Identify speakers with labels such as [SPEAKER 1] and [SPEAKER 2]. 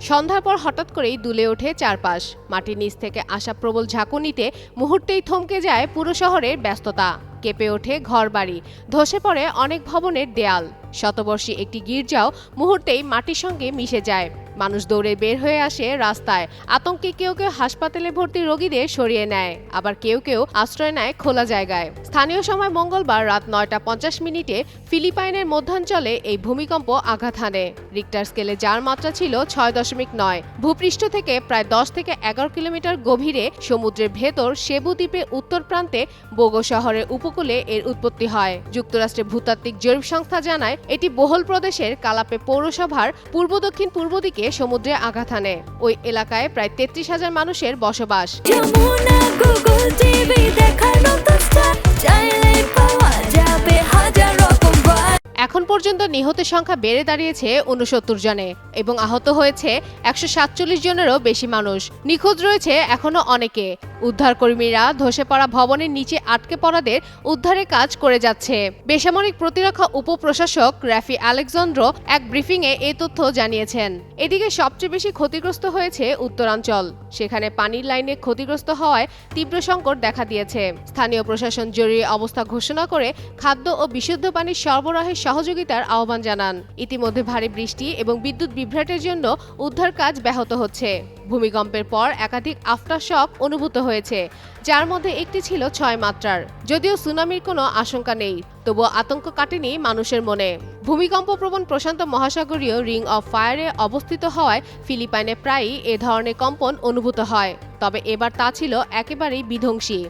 [SPEAKER 1] সন্ধ্যার পর হঠাৎ করেই দুলে ওঠে চারপাশ। মাটির নিচ থেকে আসা প্রবল ঝাঁকুনিতে মুহূর্তেই থমকে যায় পুরো শহরের ব্যস্ততা। কেঁপে ওঠে ঘরবাড়ি। ধসে পড়ে অনেক ভবনের দেয়াল। শতবর্ষী একটি গির্জাও মুহূর্তেই মাটির সঙ্গে মিশে যায়। মানুষ দৌড়ে বের হয়ে আসে রাস্তায়। আতঙ্কে কেউ কেউ হাসপাতালে ভর্তি রোগীদের সরিয়ে নেয়, আবার কেউ কেউ আশ্রয় নেয় খোলা জায়গায়। স্থানীয় সময় মঙ্গলবার রাত নয়টা পঞ্চাশ মিনিটে ফিলিপাইনের মধ্যাঞ্চলে এই ভূমিকম্প আঘাত হানে। রিক্টার স্কেলে যার মাত্রা ছিল ছয় দশমিক নয়। ভূপৃষ্ঠ থেকে প্রায় দশ থেকে এগারো কিলোমিটার গভীরে সমুদ্রের ভেতর সেবু দ্বীপের উত্তর প্রান্তে বোগো শহরের উপকূলে এর উৎপত্তি হয়। যুক্তরাষ্ট্রের ভূতাত্ত্বিক জরিপ সংস্থা জানায়, এটি বহুল প্রদেশের কালাপে পৌরসভার পূর্ব দক্ষিণ পূর্ব দিকে সমুদ্রে আঘাত আনে। ওই এলাকায় প্রায় তেত্রিশ হাজার মানুষের বসবাস। এখন পর্যন্ত নিহতের সংখ্যা বেড়ে দাঁড়িয়েছে উনসত্তর জনে এবং আহত হয়েছে একশো সাতচল্লিশ জনেরও বেশি মানুষ। নিখোঁজ রয়েছে এখনও অনেকে। উদ্ধারকর্মীরা ধসে পড়া ভবনের নিচে আটকে পড়াদের উদ্ধারের কাজ করে যাচ্ছে। বেসামরিক প্রতিরক্ষা উপপ্রশাসক র্যাফি আলেকজান্দ্র এক ব্রিফিংয়ে এই তথ্য জানিয়েছেন। এদিকে সবচেয়ে বেশি ক্ষতিগ্রস্ত হয়েছে উত্তরাঞ্চল। সেখানে পানির লাইনে ক্ষতিগ্রস্ত হওয়ায় তীব্র সংকট দেখা দিয়েছে। স্থানীয় প্রশাসন জরুরি অবস্থা ঘোষণা করে খাদ্য ও বিশুদ্ধ পানির সরবরাহের সহযোগিতার আহ্বান জানান। ইতিমধ্যে ভারী বৃষ্টি এবং বিদ্যুৎ বিভ্রাটের জন্য উদ্ধার কাজ ব্যাহত হচ্ছে। ভূমিকম্পের পর একাধিক আফটার শক অনুভূত হয়েছে, যার মধ্যে একটি ছিল ছয় মাত্রার। যদিও সুনামির কোনো আশঙ্কা নেই, তবুও আতঙ্ক কাটেনি মানুষের মনে। ভূমিকম্প প্রবণ প্রশান্ত মহাসাগরীয় রিং অফ ফায়ারে অবস্থিত হওয়ায় ফিলিপাইনে প্রায়ই এ ধরনের কম্পন অনুভূত হয়, তবে এবার তা ছিল একেবারেই বিধ্বংসী।